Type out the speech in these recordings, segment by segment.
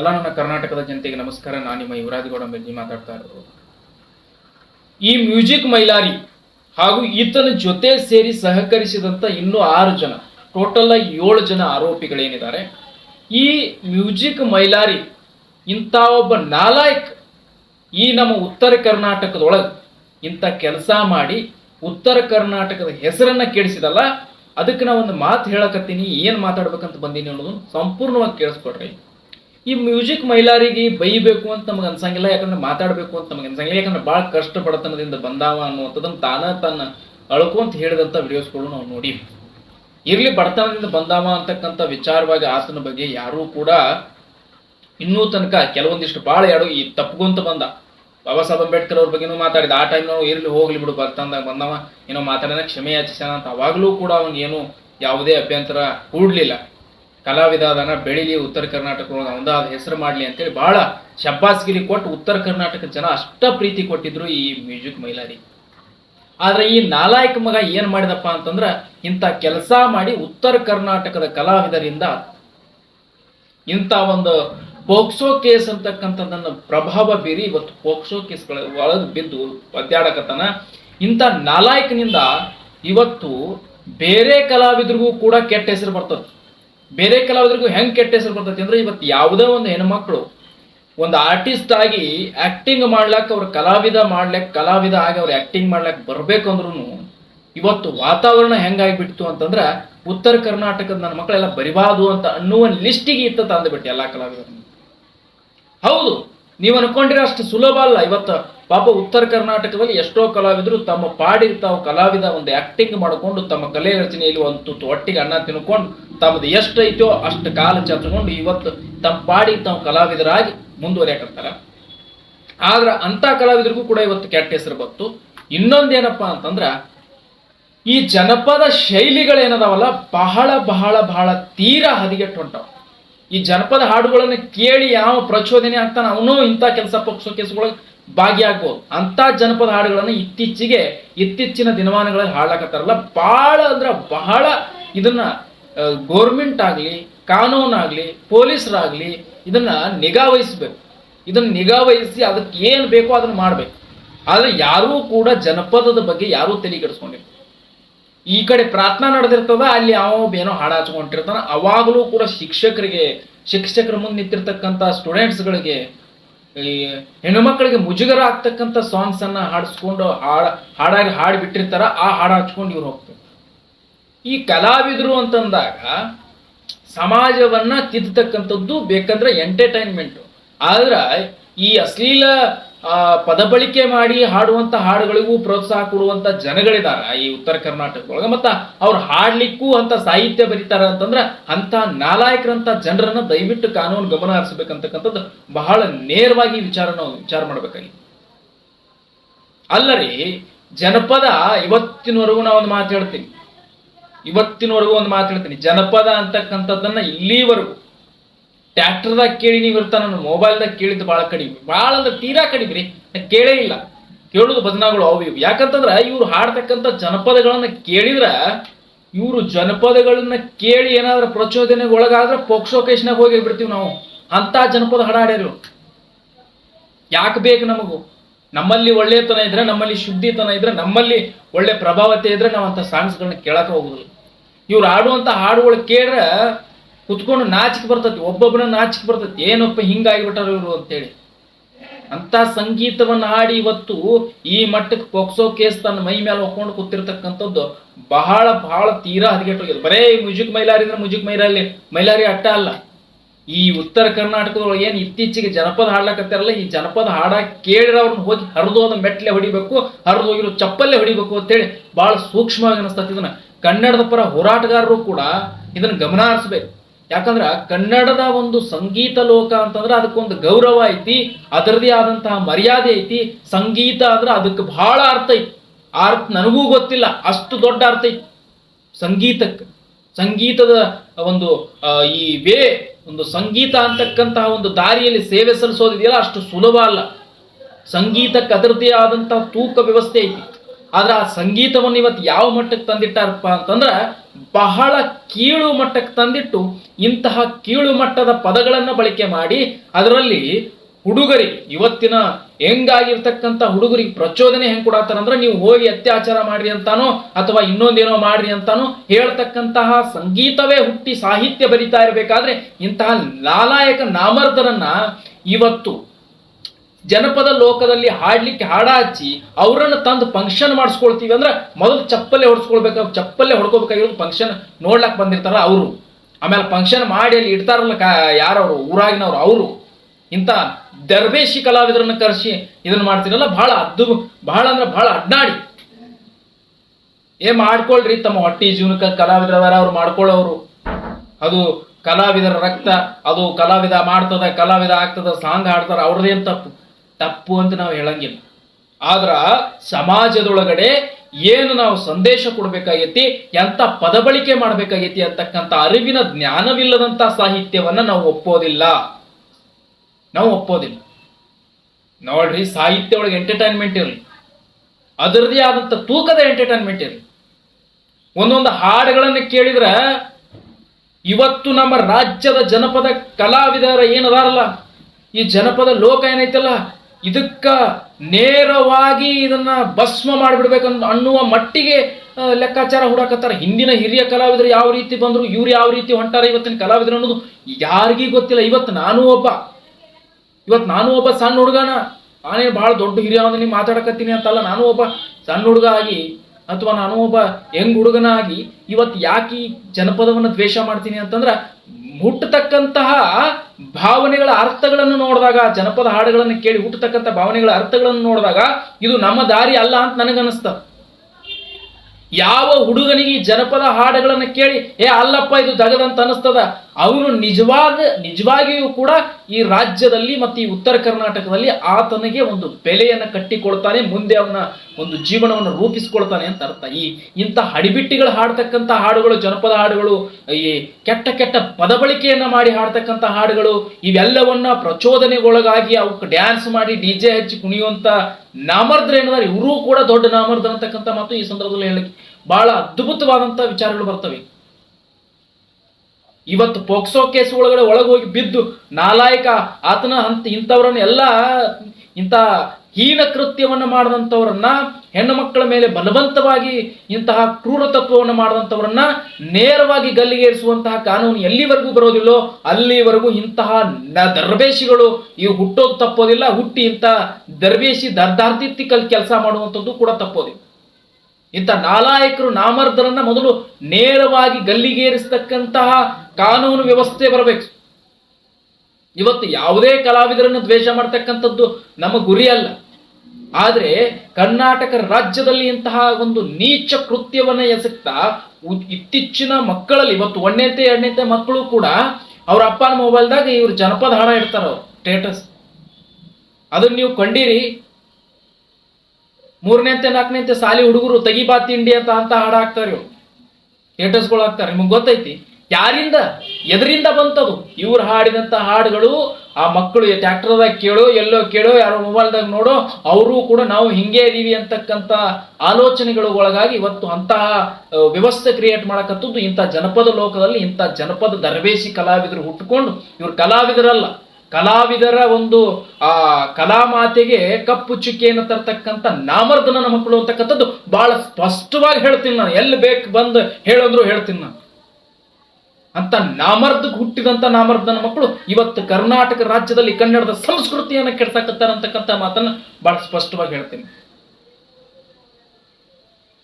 ಎಲ್ಲ ನನ್ನ ಕರ್ನಾಟಕದ ಜನತೆಗೆ ನಮಸ್ಕಾರ. ನಾನು ನಿಮ್ಮ ಯುವರಾಜಗೌಡ ಮೇಲೆ ಮಾತಾಡ್ತಾ ಇರೋದು. ಈ ಮ್ಯೂಸಿಕ್ ಮೈಲಾರಿ ಹಾಗೂ ಈತನ ಜೊತೆ ಸೇರಿ ಸಹಕರಿಸಿದಂತ ಇನ್ನೂ ಆರು ಜನ, ಟೋಟಲ್ ಏಳು ಜನ ಆರೋಪಿಗಳೇನಿದ್ದಾರೆ. ಈ ಮ್ಯೂಸಿಕ್ ಮೈಲಾರಿ ಇಂಥ ಒಬ್ಬ ನಾಲಾಯಕ್ ಈ ನಮ್ಮ ಉತ್ತರ ಕರ್ನಾಟಕದೊಳಗೆ ಇಂಥ ಕೆಲಸ ಮಾಡಿ ಉತ್ತರ ಕರ್ನಾಟಕದ ಹೆಸರನ್ನ ಕೆಡಿಸಿದಲ್ಲ, ಅದಕ್ಕೆ ನಾ ಒಂದು ಮಾತು ಹೇಳಕತ್ತೀನಿ. ಏನು ಮಾತಾಡ್ಬೇಕಂತ ಬಂದೀನಿ ಅನ್ನೋದನ್ನು ಸಂಪೂರ್ಣವಾಗಿ ಕೇಳಿಸ್ಕೊಡ್ರಿ. ಈ ಮ್ಯೂಸಿಕ್ ಮೈಲಾರಿಗೆ ಬೈಬೇಕು ಅಂತ ನಮಗೆ ಅನ್ಸಂಗಿಲ್ಲ, ಯಾಕಂದ್ರೆ ಮಾತಾಡಬೇಕು ಅಂತ ನಮಗೆ ಅನ್ಸಂಗಿಲ್ಲ, ಯಾಕಂದ್ರೆ ಭಾಳ ಕಷ್ಟ ಬಡತನದಿಂದ ಬಂದಾವ ಅನ್ನುವಂಥದ್ದನ್ನ ತಾನ ತನ್ನ ಅಳ್ಕೊಂತ ಹೇಳಿದಂಥ ವಿಡಿಯೋಸ್ಗಳು ನಾವು ನೋಡಿ. ಇರ್ಲಿ ಬಡತನದಿಂದ ಬಂದಾವ ಅಂತಕ್ಕಂಥ ವಿಚಾರವಾಗಿ ಆತನ ಬಗ್ಗೆ ಯಾರೂ ಕೂಡ ಇನ್ನೂ ತನಕ ಕೆಲವೊಂದಿಷ್ಟು ಭಾಳ ಯಾರು ಈ ತಪ್ಪುಗೊಂತ ಬಂದ. ಬಾಬಾ ಸಾಹೇಬ್ ಅಂಬೇಡ್ಕರ್ ಅವ್ರ ಬಗ್ಗೆನೂ ಮಾತಾಡಿದ, ಆ ಟೈಮ್ ನಾವು ಇರ್ಲಿ ಹೋಗ್ಲಿ ಬಿಡು ಬರ್ತಂದಾಗ ಬಂದವ, ಏನೋ ಮಾತಾಡಿದ ಕ್ಷಮೆ ಯಾಚಿಸ್ಯಾನ ಅಂತ ಅವಾಗಲೂ ಕೂಡ ಅವನಿಗೇನು ಯಾವುದೇ ಅಭ್ಯಂತರ ಕೂಡ್ಲಿಲ್ಲ. ಕಲಾವಿದ ಅದನ್ನ ಬೆಳಿಲಿ ಉತ್ತರ ಕರ್ನಾಟಕ ಒಂದಾದ ಹೆಸರು ಮಾಡಲಿ ಅಂತೇಳಿ ಬಹಳ ಶಬ್ಬಾಸ್ಗಿರಿ ಕೊಟ್ಟು ಉತ್ತರ ಕರ್ನಾಟಕ ಜನ ಅಷ್ಟ ಪ್ರೀತಿ ಕೊಟ್ಟಿದ್ರು ಈ ಮ್ಯೂಸಿಕ್ ಮೈಲಾರಿ. ಆದ್ರೆ ಈ ನಾಲಾಯಕ್ ಮಗ ಏನ್ ಮಾಡಿದಪ್ಪ ಅಂತಂದ್ರ ಇಂಥ ಕೆಲಸ ಮಾಡಿ ಉತ್ತರ ಕರ್ನಾಟಕದ ಕಲಾವಿದರಿಂದ ಇಂಥ ಒಂದು ಪೋಕ್ಸೋ ಕೇಸ್ ಅಂತಕ್ಕಂಥದ್ದನ್ನು ಪ್ರಭಾವ ಬೀರಿ ಇವತ್ತು ಪೋಕ್ಸೋ ಕೇಸ್ಗಳ ಒಳಗೆ ಬಿದ್ದು ಒದ್ದಾಡಕತ್ತಾನ. ಇಂಥ ನಾಲಾಯಕನಿಂದ ಇವತ್ತು ಬೇರೆ ಕಲಾವಿದರಿಗೂ ಕೂಡ ಕೆಟ್ಟ ಹೆಸರು ಬರ್ತದೆ. ಬೇರೆ ಕಲಾವಿದರಿಗೂ ಹೆಂಗ್ ಕೆಟ್ಟ ಹೆಸರು ಬರ್ತೈತಿ ಅಂದ್ರೆ ಇವತ್ತು ಯಾವುದೇ ಒಂದು ಹೆಣ್ಮಕ್ಳು ಒಂದು ಆರ್ಟಿಸ್ಟ್ ಆಗಿ ಆಕ್ಟಿಂಗ್ ಮಾಡ್ಲಕ್ ಅವ್ರ ಕಲಾವಿದ ಮಾಡ್ಲಕ್, ಕಲಾವಿದ ಆಗಿ ಅವ್ರು ಆಕ್ಟಿಂಗ್ ಮಾಡ್ಲಕ್ ಬರ್ಬೇಕಂದ್ರೂ ಇವತ್ತು ವಾತಾವರಣ ಹೆಂಗಾಗ್ಬಿಡ್ತು ಅಂತಂದ್ರೆ ಉತ್ತರ ಕರ್ನಾಟಕದ ನನ್ನ ಮಕ್ಕಳೆಲ್ಲ ಬರಿಬಾದು ಅಂತ ಅನ್ನುವ ಲಿಸ್ಟಿಗೆ ಇತ್ತ ತಂದುಬಿಟ್ಟು ಎಲ್ಲಾ ಕಲಾವಿದರನ್ನು. ಹೌದು, ನೀವು ಅನ್ಕೊಂಡಿರೋ ಅಷ್ಟು ಸುಲಭ ಅಲ್ಲ. ಇವತ್ತು ಪಾಪ ಉತ್ತರ ಕರ್ನಾಟಕದಲ್ಲಿ ಎಷ್ಟೋ ಕಲಾವಿದರು ತಮ್ಮ ಪಾಡಿ ತಾವು ಕಲಾವಿದ ಒಂದು ಆಕ್ಟಿಂಗ್ ಮಾಡಿಕೊಂಡು ತಮ್ಮ ಕಲೆ ರಚನೆಯಲ್ಲಿ ಒಂದು ತುತ್ತು ಒಟ್ಟಿಗೆ ಅನ್ನ ತಿನ್ಕೊಂಡು ತಮ್ಮದು ಎಷ್ಟೈತೋ ಅಷ್ಟು ಕಾಲ ಚಚ್ಕೊಂಡು ಇವತ್ತು ತಮ್ಮ ಪಾಡಿ ತಾವು ಕಲಾವಿದರಾಗಿ ಮುಂದುವರಿಯಾಕತ್ತಾರ. ಆದ್ರೆ ಅಂತ ಕಲಾವಿದರಿಗೂ ಕೂಡ ಇವತ್ತು ಕೆಟ್ಟ ಹೆಸರು ಬಂತು. ಇನ್ನೊಂದೇನಪ್ಪ ಅಂತಂದ್ರ, ಈ ಜನಪದ ಶೈಲಿಗಳೇನದಾವಲ್ಲ ಬಹಳ ಬಹಳ ಬಹಳ ತೀರಾ ಹದಿಗೆಟ್ಟು ಈ ಜನಪದ ಹಾಡುಗಳನ್ನು ಕೇಳಿ ಯಾವ ಪ್ರಚೋದನೆ ಆಗ್ತಾನೆ, ಅವನು ಇಂಥ ಕೆಲಸ ಪಕ್ಷ ಕೇಸುಗಳಿಗೆ ಭಾಗಿಯಾಗ್ಬೋದು. ಅಂತ ಜನಪದ ಹಾಡುಗಳನ್ನು ಇತ್ತೀಚೆಗೆ, ಇತ್ತೀಚಿನ ದಿನಮಾನಗಳಲ್ಲಿ ಹಾಡ್ಲಾಕತ್ತಾರಲ್ಲ ಬಹಳ ಅಂದ್ರೆ ಬಹಳ ಇದನ್ನ ಗೋರ್ಮೆಂಟ್ ಆಗಲಿ ಕಾನೂನಾಗಲಿ ಪೊಲೀಸರಾಗಲಿ ಇದನ್ನ ನಿಗಾ ವಹಿಸ್ಬೇಕು. ಇದನ್ನ ನಿಗಾ ವಹಿಸಿ ಅದಕ್ಕೆ ಏನು ಬೇಕೋ ಅದನ್ನ ಮಾಡ್ಬೇಕು. ಆದ್ರೆ ಯಾರೂ ಕೂಡ ಜನಪದದ ಬಗ್ಗೆ ಯಾರೂ ತಲೆ ಕೆಡಿಸ್ಕೊಂಡಿಲ್ಲ. ಈ ಕಡೆ ಪ್ರಾರ್ಥನಾ ನಡೆದಿರ್ತದ, ಅಲ್ಲಿ ಯಾವ ಏನೋ ಹಾಡು ಹಚ್ಕೊಂಡಿರ್ತಾನ ಅವಾಗಲೂ ಕೂಡ ಶಿಕ್ಷಕರಿಗೆ, ಶಿಕ್ಷಕರ ಮುಂದೆ ನಿಂತಿರ್ತಕ್ಕಂಥ ಸ್ಟೂಡೆಂಟ್ಸ್ಗಳಿಗೆ ಈ ಹೆಣ್ಣುಮಕ್ಕಳಿಗೆ ಮುಜುಗರ ಆಗ್ತಕ್ಕಂಥ ಸಾಂಗ್ಸ್ ಅನ್ನ ಹಾಡಿಸ್ಕೊಂಡು ಹಾಡ, ಹಾಡಾಗಿ ಹಾಡು ಬಿಟ್ಟಿರ್ತಾರ ಆ ಹಾಡು ಹಚ್ಕೊಂಡು ಇವ್ರು ಹೋಗ್ತಾರೆ. ಈ ಕಲಾವಿದರು ಅಂತಂದಾಗ ಸಮಾಜವನ್ನ ತಿದ್ದತಕ್ಕಂಥದ್ದು ಬೇಕಂದ್ರೆ ಎಂಟರ್ಟೈನ್ಮೆಂಟ್ ಆದ್ರ ಈ ಅಶ್ಲೀಲ ಆ, ಪದಬಳಿಕೆ ಮಾಡಿ ಹಾಡುವಂತ ಹಾಡುಗಳಿಗೂ ಪ್ರೋತ್ಸಾಹ ಕೊಡುವಂತ ಜನಗಳಿದಾರ ಈ ಉತ್ತರ ಕರ್ನಾಟಕದೊಳಗ. ಮತ್ತ ಅವ್ರು ಹಾಡ್ಲಿಕ್ಕೂ ಅಂತ ಸಾಹಿತ್ಯ ಬರೀತಾರ ಅಂತಂದ್ರ ಅಂತ ನಾಲಾಯಕರಂತ ಜನರನ್ನ ದಯವಿಟ್ಟು ಕಾನೂನು ಗಮನ ಹರಿಸಬೇಕಂತಕ್ಕಂಥದ್ದು ಬಹಳ ನೇರವಾಗಿ ವಿಚಾರ ನಾವು ವಿಚಾರ ಮಾಡ್ಬೇಕಾಗಿ ಅಲ್ಲರಿ ಜನಪದ ಇವತ್ತಿನವರೆಗೂ ನಾ ಒಂದು ಮಾತು ಹೇಳ್ತೀನಿ. ಇವತ್ತಿನವರೆಗೂ ಒಂದು ಮಾತು ಹೇಳ್ತೀನಿ. ಜನಪದ ಅಂತಕ್ಕಂಥದ್ದನ್ನ ಇಲ್ಲಿವರೆಗೂ ಟ್ಯಾಕ್ಟರ್ದಾಗ ಕೇಳಿ ನೀವು ಇರ್ತಾನ ನಾನು ಮೊಬೈಲ್ದಾಗ ಕೇಳಿದ್ದು ಭಾಳ ಕಡಿಮೆ ಭಾಳ ಅಂದ್ರೆ ತೀರಾ ಕಡಿಮೆ ರೀ ಕೇಳೇ ಇಲ್ಲ. ಕೇಳೋದು ಭಜನಾಗಳು ಅವು ಇವು. ಯಾಕಂತಂದ್ರ ಇವ್ರು ಹಾಡ್ತಕ್ಕಂಥ ಜನಪದಗಳನ್ನ ಕೇಳಿದ್ರ, ಇವರು ಜನಪದಗಳನ್ನ ಕೇಳಿ ಏನಾದ್ರೂ ಪ್ರಚೋದನೆ ಒಳಗಾದ್ರೆ ಪೋಕ್ಸೋ ಹೋಗಿ ಬಿಡ್ತೀವಿ ನಾವು. ಅಂತ ಜನಪದ ಹಾಡಾಡ್ಯಾರು ಯಾಕೆ ಬೇಕು ನಮಗೂ? ನಮ್ಮಲ್ಲಿ ಒಳ್ಳೆತನ ಇದ್ರೆ ನಮ್ಮಲ್ಲಿ ಶುದ್ಧಿತನ ಇದ್ರೆ ನಮ್ಮಲ್ಲಿ ಒಳ್ಳೆ ಪ್ರಭಾವತೆ ಇದ್ರೆ ನಾವು ಅಂತ ಸಾಂಗ್ಸ್ಗಳನ್ನ ಕೇಳಕ್ಕೆ ಹೋಗುದಿಲ್ಲ. ಇವ್ರು ಹಾಡುವಂತ ಹಾಡುಗಳು ಕೇಳ್ರೆ ಕುತ್ಕೊಂಡು ನಾಚಿಕೆ ಬರ್ತತಿ, ಒಬ್ಬೊಬ್ಬನ ನಾಚಿಕೆ ಬರ್ತತಿ. ಏನಪ್ಪ ಹಿಂಗಾಗಿಬಿಟ್ಟಾರ ಇವರು ಅಂತೇಳಿ. ಅಂತ ಸಂಗೀತವನ್ನು ಹಾಡಿ ಇವತ್ತು ಈ ಮಟ್ಟಕ್ಕೆ ಪೋಕ್ಸೋ ಕೇಸ್ ತನ್ನ ಮೈ ಮೇಲೆ ಹೊಕ್ಕೊಂಡು ಕೂತಿರ್ತಕ್ಕಂಥದ್ದು ಬಹಳ ಬಹಳ ತೀರಾ ಹದಗೆಟ್ಟೋಗಿದೆ ಬರೇ ಮ್ಯೂಸಿಕ್ ಮೈಲಾರಿ ಅಂದ್ರೆ ಮ್ಯೂಸಿಕ್ ಮೈಲಾರಿ ಮೈಲಾರಿ ಅಟ್ಟ ಅಲ್ಲ. ಈ ಉತ್ತರ ಕರ್ನಾಟಕದೊಳಗೆ ಏನು ಇತ್ತೀಚೆಗೆ ಜನಪದ ಹಾಡ್ಲಕತ್ತಾರಲ್ಲ, ಈ ಜನಪದ ಹಾಡ ಕೇಳಿದ್ರೆ ಅವ್ರನ್ನ ಹೋಗಿ ಹರಿದೋದ ಮೆಟ್ಲೆ ಹೊಡಿಬೇಕು ಹರಿದೋಗಿರೋ ಚಪ್ಪಲ್ಲೇ ಹೊಡಿಬೇಕು ಅಂತೇಳಿ ಬಹಳ ಸೂಕ್ಷ್ಮವಾಗಿ ಅನಿಸ್ತದೆ ಇದನ್ನ. ಕನ್ನಡದ ಪರ ಹೋರಾಟಗಾರರು ಕೂಡ ಇದನ್ನು ಗಮನ ಹರಿಸ್ಬೇಕು. ಯಾಕಂದ್ರ ಕನ್ನಡದ ಒಂದು ಸಂಗೀತ ಲೋಕ ಅಂತಂದ್ರೆ ಅದಕ್ಕೊಂದು ಗೌರವ ಐತಿ ಅದರದೇ ಆದಂತಹ ಮರ್ಯಾದೆ ಐತಿ. ಸಂಗೀತ ಅಂದ್ರೆ ಅದಕ್ಕೆ ಬಹಳ ಅರ್ಥ ಐತಿ. ಅರ್ಥ ನನಗೂ ಗೊತ್ತಿಲ್ಲ, ಅಷ್ಟು ದೊಡ್ಡ ಅರ್ಥ ಐತಿ. ಸಂಗೀತಕ್ಕೆ, ಸಂಗೀತದ ಒಂದು ಈ ವೇ, ಒಂದು ಸಂಗೀತ ಅಂತಕ್ಕಂತಹ ಒಂದು ದಾರಿಯಲ್ಲಿ ಸೇವೆ ಸಲ್ಲಿಸೋದಿದೆಯಲ್ಲ, ಅಷ್ಟು ಸುಲಭ ಅಲ್ಲ. ಸಂಗೀತಕ್ಕೆ ಅದರದೇ ಆದಂತಹ ತೂಕ ವ್ಯವಸ್ಥೆ ಐತಿ. ಆದ್ರೆ ಆ ಸಂಗೀತವನ್ನು ಇವತ್ತು ಯಾವ ಮಟ್ಟಕ್ಕೆ ತಂದಿಟ್ಟಾರಪ್ಪ ಅಂತಂದ್ರೆ ಬಹಳ ಕೀಳು ಮಟ್ಟಕ್ಕೆ ತಂದಿಟ್ಟು ಇಂತಹ ಕೀಳು ಮಟ್ಟದ ಪದಗಳನ್ನು ಬಳಕೆ ಮಾಡಿ ಅದರಲ್ಲಿ ಹುಡುಗರಿಗೆ, ಇವತ್ತಿನ ಹೆಂಗಾಗಿರ್ತಕ್ಕಂಥ ಹುಡುಗರಿಗೆ ಪ್ರಚೋದನೆ ಹೆಂಗ್ ಕೊಡತ್ತಾರಂದ್ರೆ ನೀವು ಹೋಗಿ ಅತ್ಯಾಚಾರ ಮಾಡ್ರಿ ಅಂತಾನೋ ಅಥವಾ ಇನ್ನೊಂದೇನೋ ಮಾಡ್ರಿ ಅಂತಾನೋ ಹೇಳ್ತಕ್ಕಂತಹ ಸಂಗೀತವೇ ಹುಟ್ಟಿ ಸಾಹಿತ್ಯ ಬರಿತಾ ಇರಬೇಕಾದ್ರೆ ಇಂತಹ ಲಾಲಾಯಕ ನಾಮರ್ದರನ್ನ ಇವತ್ತು ಜನಪದ ಲೋಕದಲ್ಲಿ ಹಾಡ್ಲಿಕ್ಕೆ ಹಾಡ ಹಚ್ಚಿ ಅವರನ್ನ ತಂದು ಫಂಕ್ಷನ್ ಮಾಡಿಸ್ಕೊಳ್ತೀವಿ ಅಂದ್ರೆ ಮೊದಲು ಚಪ್ಪಲೆ ಹೊಡ್ಸ್ಕೊಳ್ಬೇಕು ಚಪ್ಪಲೆ ಹೊಡ್ಕೋಬೇಕಾಗಿರೋದು ಫಂಕ್ಷನ್ ನೋಡ್ಲಕ್ ಬಂದಿರ್ತಾರ ಅವರು. ಆಮೇಲೆ ಫಂಕ್ಷನ್ ಮಾಡಿ ಅಲ್ಲಿ ಇಡ್ತಾರಲ್ಲ ಕಾ ಯಾರವರು, ಊರಾಗಿನವ್ರು ಅವರು. ಇಂಥ ದರ್ಬೇಶಿ ಕಲಾವಿದರನ್ನ ಕರೆಸಿ ಇದನ್ನ ಮಾಡ್ತೀರಲ್ಲ ಬಹಳ ಅದ್ದು ಬಹಳ ಅಂದ್ರೆ ಬಹಳ ಅಡ್ಡಾಡಿ ಏ ಮಾಡ್ಕೊಳ್ರಿ ತಮ್ಮ ಹೊಟ್ಟಿ ಜೀವನಕ್ಕೆ ಕಲಾವಿದರವರ ಅವ್ರು ಮಾಡ್ಕೊಳ್ಳೋರು ಅದು ಕಲಾವಿದರ ರಕ್ತ, ಅದು ಕಲಾವಿದ ಮಾಡ್ತದ, ಕಲಾವಿದ ಆಗ್ತದ, ಸಾಂಗ್ ಹಾಡ್ತಾರ ಅವ್ರದ್ದೇನು ತಪ್ಪು. ತಪ್ಪು ಅಂತ ನಾವು ಹೇಳಂಗಿಲ್ಲ. ಆದ್ರ ಸಮಾಜದೊಳಗಡೆ ಏನು ನಾವು ಸಂದೇಶ ಕೊಡಬೇಕಾಗೈತಿ, ಎಂತ ಪದ ಬಳಕೆ ಮಾಡ್ಬೇಕಾಗೈತಿ ಅಂತಕ್ಕಂಥ ಅರಿವಿನ ಜ್ಞಾನವಿಲ್ಲದಂತ ಸಾಹಿತ್ಯವನ್ನ ನಾವು ಒಪ್ಪೋದಿಲ್ಲ. ನಾವು ಒಪ್ಪೋದಿಲ್ಲ. ನೋಡ್ರಿ ಸಾಹಿತ್ಯ ಒಳಗೆ ಎಂಟರ್ಟೈನ್ಮೆಂಟ್ ಇರಲಿ. ಅದರದೇ ಆದಂತ ತೂಕದ ಎಂಟರ್ಟೈನ್ಮೆಂಟ್ ಇರಲಿ. ಒಂದೊಂದು ಹಾಡುಗಳನ್ನು ಕೇಳಿದ್ರೆ, ಇವತ್ತು ನಮ್ಮ ರಾಜ್ಯದ ಜನಪದ ಕಲಾವಿದರ ಏನದಾರಲ್ಲ ಈ ಜನಪದ ಲೋಕ ಏನೈತಲ್ಲ ಇದಕ್ಕ ನೇರವಾಗಿ ಇದನ್ನ ಭಸ್ಮ ಮಾಡಿಬಿಡ್ಬೇಕಂತ ಅನ್ನುವ ಮಟ್ಟಿಗೆ ಲೆಕ್ಕಾಚಾರ ಹುಡಾಕತ್ತಾರ. ಹಿಂದಿನ ಹಿರಿಯ ಕಲಾವಿದರು ಯಾವ ರೀತಿ ಬಂದ್ರು, ಇವ್ರು ಯಾವ ರೀತಿ ಹೊಂಟಾರ ಇವತ್ತಿನ ಕಲಾವಿದರು ಅನ್ನೋದು ಯಾರಿಗೂ ಗೊತ್ತಿಲ್ಲ. ಇವತ್ತು ನಾನು ಒಬ್ಬ, ಇವತ್ತು ನಾನು ಒಬ್ಬ ಸಣ್ಣ ಹುಡುಗನ ನಾನೇನು ಬಹಳ ದೊಡ್ಡ ಹಿರಿಯ ನೀವು ಮಾತಾಡಕತ್ತೀನಿ ಅಂತಲ್ಲ, ನಾನು ಒಬ್ಬ ಸಣ್ಣ ಹುಡುಗ ಆಗಿ ಅಥವಾ ನಾನು ಒಬ್ಬ ಹೆಂಗ್ ಹುಡುಗನಾಗಿ ಇವತ್ತು ಯಾಕೆ ಈ ಜನಪದವನ್ನು ದ್ವೇಷ ಮಾಡ್ತೀನಿ ಅಂತಂದ್ರೆ ಹುಟ್ಟತಕ್ಕಂತಹ ಭಾವನೆಗಳ ಅರ್ಥಗಳನ್ನು ನೋಡಿದಾಗ, ಜನಪದ ಹಾಡುಗಳನ್ನು ಕೇಳಿ ಹುಟ್ಟತಕ್ಕಂಥ ಭಾವನೆಗಳ ಅರ್ಥಗಳನ್ನು ನೋಡಿದಾಗ ಇದು ನಮ್ಮ ದಾರಿ ಅಲ್ಲ ಅಂತ ನನಗನ್ನಿಸ್ತ. ಯಾವ ಹುಡುಗನಿಗೆ ಜನಪದ ಹಾಡುಗಳನ್ನು ಕೇಳಿ, ಏ ಅಲ್ಲಪ್ಪ, ಇದು ಜಗದಂತ ಅನಿಸ್ತದ ಅವನು ನಿಜವಾದ, ನಿಜವಾಗಿಯೂ ಕೂಡ ಈ ರಾಜ್ಯದಲ್ಲಿ ಮತ್ತು ಈ ಉತ್ತರ ಕರ್ನಾಟಕದಲ್ಲಿ ಆತನಿಗೆ ಒಂದು ಬೆಲೆಯನ್ನು ಕಟ್ಟಿಕೊಳ್ತಾನೆ, ಮುಂದೆ ಅವನ ಒಂದು ಜೀವನವನ್ನು ರೂಪಿಸಿಕೊಳ್ತಾನೆ ಅಂತ ಅರ್ಥ. ಈ ಇಂಥ ಹಡಿಬಿಟ್ಟಿಗಳು ಹಾಡ್ತಕ್ಕಂಥ ಹಾಡುಗಳು, ಜನಪದ ಹಾಡುಗಳು, ಈ ಕೆಟ್ಟ ಕೆಟ್ಟ ಪದಬಳಿಕೆಯನ್ನು ಮಾಡಿ ಹಾಡ್ತಕ್ಕಂಥ ಹಾಡುಗಳು, ಇವೆಲ್ಲವನ್ನ ಪ್ರಚೋದನೆಗೊಳಗಾಗಿ ಅವಕ್ಕೆ ಡ್ಯಾನ್ಸ್ ಮಾಡಿ ಡಿ ಜೆ ಹಚ್ಚಿ ಕುಣಿಯುವಂತ ನಾಮರ್ದ್ರ ಏನಾದ್ರೆ ಇವರೂ ಕೂಡ ದೊಡ್ಡ ನಾಮರ್ದ್ರ ಅಂತಕ್ಕಂಥ ಮಾತು ಈ ಸಂದರ್ಭದಲ್ಲಿ ಹೇಳಕ್ಕೆ ಬಹಳ ಅದ್ಭುತವಾದಂಥ ವಿಚಾರಗಳು ಬರ್ತವೆ. ಇವತ್ತು ಪೋಕ್ಸೋ ಕೇಸ್ ಒಳಗಡೆ ಒಳಗೆ ಹೋಗಿ ಬಿದ್ದು ನಾಲಾಯಕ ಆತನ ಅಂತ ಇಂಥವ್ರನ್ನ ಎಲ್ಲ ಇಂಥ ಹೀನ ಕೃತ್ಯವನ್ನು ಮಾಡಿದಂಥವ್ರನ್ನ ಹೆಣ್ಣು ಮಕ್ಕಳ ಮೇಲೆ ಬಲವಂತವಾಗಿ ಇಂತಹ ಕ್ರೂರ ತತ್ವವನ್ನು ಮಾಡಿದಂಥವ್ರನ್ನ ನೇರವಾಗಿ ಗಲ್ಲಿಗೇರಿಸುವಂತಹ ಕಾನೂನು ಎಲ್ಲಿವರೆಗೂ ಬರೋದಿಲ್ಲೋ ಅಲ್ಲಿವರೆಗೂ ಇಂತಹ ದರ್ಬೇಶಿಗಳು ಇವು ಹುಟ್ಟೋದು ತಪ್ಪೋದಿಲ್ಲ ಹುಟ್ಟಿ ಇಂಥ ದರ್ಬೇಶಿ ದರ್ದಾರ್ತಿತ್ತಿ ಕಲ್ ಕೆಲಸ ಮಾಡುವಂಥದ್ದು ಕೂಡ ತಪ್ಪೋದಿಲ್ಲ. ಇಂಥ ನಾಲಾಯಕರು ನಾಮರ್ದರನ್ನ ಮೊದಲು ನೇರವಾಗಿ ಗಲ್ಲಿಗೇರಿಸತಕ್ಕಂತಹ ಕಾನೂನು ವ್ಯವಸ್ಥೆ ಬರಬೇಕು. ಇವತ್ತು ಯಾವುದೇ ಕಲಾವಿದರನ್ನು ದ್ವೇಷ ಮಾಡ್ತಕ್ಕಂಥದ್ದು ನಮ್ಮ ಗುರಿ ಅಲ್ಲ. ಆದರೆ ಕರ್ನಾಟಕ ರಾಜ್ಯದಲ್ಲಿ ಇಂತಹ ಒಂದು ನೀಚ ಕೃತ್ಯವನ್ನು ಎಸಗ್ತಾ ಇತ್ತೀಚಿನ ಮಕ್ಕಳಲ್ಲಿ, ಇವತ್ತು ಒಂದನೇತೆ, ಎರಡನೇತೆ ಮಕ್ಕಳು ಕೂಡ ಅವ್ರ ಅಪ್ಪನ ಮೊಬೈಲ್ದಾಗ ಇವ್ರು ಜನಪದ ಹಾಡ ಇಡ್ತಾರ ಅವ್ರು ಸ್ಟೇಟಸ್ ಅದನ್ನ ನೀವು ಕಂಡೀರಿ. ಮೂರನೇಂತೆ ನಾಲ್ಕನೇಂತೆ ಸಾಲಿ ಹುಡುಗರು ತಗಿಬಾ ತಿಂಡಿ ಅಂತ ಅಂತ ಹಾಡ ಹಾಕ್ತಾರೆ ಇವ್ರು. ಸ್ಟೇಟಸ್ಗಳು ಹಾಕ್ತಾರೆ. ನಿಮ್ಗೆ ಗೊತ್ತೈತಿ? ಯಾರಿಂದ? ಎದರಿಂದ ಬಂತದು? ಇವ್ರು ಹಾಡಿದಂತ ಹಾಡುಗಳು ಆ ಮಕ್ಕಳು ಟ್ಯಾಕ್ಟರ್ದಾಗ ಕೇಳೋ, ಎಲ್ಲೋ ಕೇಳೋ, ಯಾರೋ ಮೊಬೈಲ್ದಾಗ ನೋಡೋ, ಅವರು ಕೂಡ ನಾವು ಹಿಂಗೆ ಇದೀವಿ ಅಂತಕ್ಕಂಥ ಆಲೋಚನೆಗಳು ಒಳಗಾಗಿ ಇವತ್ತು ಅಂತಹ ವ್ಯವಸ್ಥೆ ಕ್ರಿಯೇಟ್ ಮಾಡಕತ್ತದ್ದು ಇಂಥ ಜನಪದ ಲೋಕದಲ್ಲಿ ಇಂಥ ಜನಪದ ದರ್ವೇಶಿ ಕಲಾವಿದರು ಹುಟ್ಟುಕೊಂಡು ಇವ್ರು ಕಲಾವಿದರಲ್ಲ. ಕಲಾವಿದರ ಒಂದು, ಆ ಕಲಾ ಮಾತೆಗೆ ಕಪ್ಪು ಚುಕ್ಕಿಯನ್ನು ತರ್ತಕ್ಕಂಥ ನಾಮರ್ದನ ಮಕ್ಕಳು ಅಂತಕ್ಕಂಥದ್ದು ಬಹಳ ಸ್ಪಷ್ಟವಾಗಿ ಹೇಳ್ತೀನಿ ನಾನು. ಎಲ್ಲಿ ಬೇಕು ಬಂದು ಹೇಳಂದ್ರು ಹೇಳ್ತೀನಿ ನಾನು. ಅಂತ ನಾಮರ್ದಕ್ಕೆ ಹುಟ್ಟಿದಂತ ನಾಮರ್ದನ ಮಕ್ಕಳು ಇವತ್ತು ಕರ್ನಾಟಕ ರಾಜ್ಯದಲ್ಲಿ ಕನ್ನಡದ ಸಂಸ್ಕೃತಿಯನ್ನು ಕೆಡ್ಸಕತ್ತಾರ ಮಾತನ್ನು ಬಹಳ ಸ್ಪಷ್ಟವಾಗಿ ಹೇಳ್ತೀನಿ.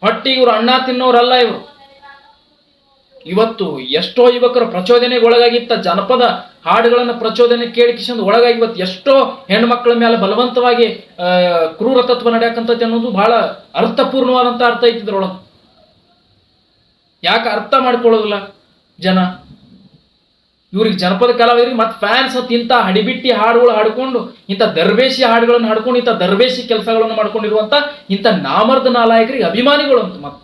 ಹೊಟ್ಟಿ ಇವರು ಅಣ್ಣ ತಿನ್ನೋರಲ್ಲ ಇವರು. ಇವತ್ತು ಎಷ್ಟೋ ಯುವಕರು ಪ್ರಚೋದನೆಗೆ ಒಳಗಾಗಿತ್ತ ಜನಪದ ಹಾಡುಗಳನ್ನ ಪ್ರಚೋದನೆ ಕೇಳಿ ಕಿಶನ್ ಒಳಗಾಗಿ ಇವತ್ತು ಎಷ್ಟೋ ಹೆಣ್ಮಕ್ಳ ಮೇಲೆ ಬಲವಂತವಾಗಿ ಕ್ರೂರ ತತ್ವ ನಡೆಯಕ್ಕಂಥದ್ದು ಅನ್ನೋದು ಬಹಳ ಅರ್ಥಪೂರ್ಣವಾದಂಥ ಅರ್ಥ ಐತಿ ಇದ್ರೊಳಗೆ. ಯಾಕೆ ಅರ್ಥ ಮಾಡ್ಕೊಳ್ಳೋದಿಲ್ಲ ಜನ? ಇವ್ರಿಗೆ ಜನಪದ ಕಲಾವಿದರಿಗೆ ಮತ್ತೆ ಫ್ಯಾನ್ಸ್ ಅಂತ ಇಂಥ ಹಡಿಬಿಟ್ಟಿ ಹಾಡುಗಳು ಹಾಡ್ಕೊಂಡು ಇಂಥ ದರ್ಬೇಶಿ ಹಾಡುಗಳನ್ನು ಹಾಡ್ಕೊಂಡು ಇಂಥ ದರ್ಬೇಶಿ ಕೆಲಸಗಳನ್ನು ಮಾಡ್ಕೊಂಡಿರುವಂಥ ಇಂಥ ನಾಮರ್ದ ನಾಲಾಯಕರಿಗೆ ಅಭಿಮಾನಿಗಳು ಅಂತ ಮತ್ತೆ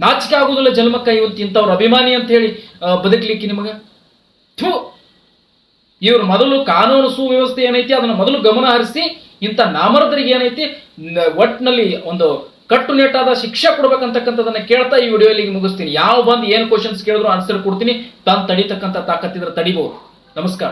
ನಾಚಿಕೆ ಆಗುವುದಿಲ್ಲ ಜನ್ಮಕ್ಕ ಇವತ್ತು ಇಂಥವ್ರ ಅಭಿಮಾನಿ ಅಂತ ಹೇಳಿ ಬದುಕ್ಲಿಕ್ಕೆ ನಿಮಗೆ. ಥೂ! ಇವ್ರು ಮೊದಲು ಕಾನೂನು ಸುವ್ಯವಸ್ಥೆ ಏನೈತಿ, ಅದನ್ನ ಮೊದಲು ಗಮನ ಹರಿಸಿ ಇಂಥ ನಾಮರ್ದರಿಗೆ ಏನೈತಿ ಒಟ್ಟಿನಲ್ಲಿ ಒಂದು ಕಟ್ಟುನಿಟ್ಟಾದ ಶಿಕ್ಷೆ ಕೊಡ್ಬೇಕಂತಕ್ಕಂಥದನ್ನ ಕೇಳ್ತಾ ಈ ವಿಡಿಯೋ ಇಲ್ಲಿಗೆ ಮುಗಿಸ್ತೀನಿ. ಯಾವ ಬಂದು ಏನು ಕ್ವಶನ್ಸ್ ಕೇಳಿದ್ರು ಆನ್ಸರ್ ಕೊಡ್ತೀನಿ. ತಾನು ತಡಿತಕ್ಕಂಥ ತಾಕತ್ತಿದ್ರೆ ತಡಿಬಹುದು ನಮಸ್ಕಾರ.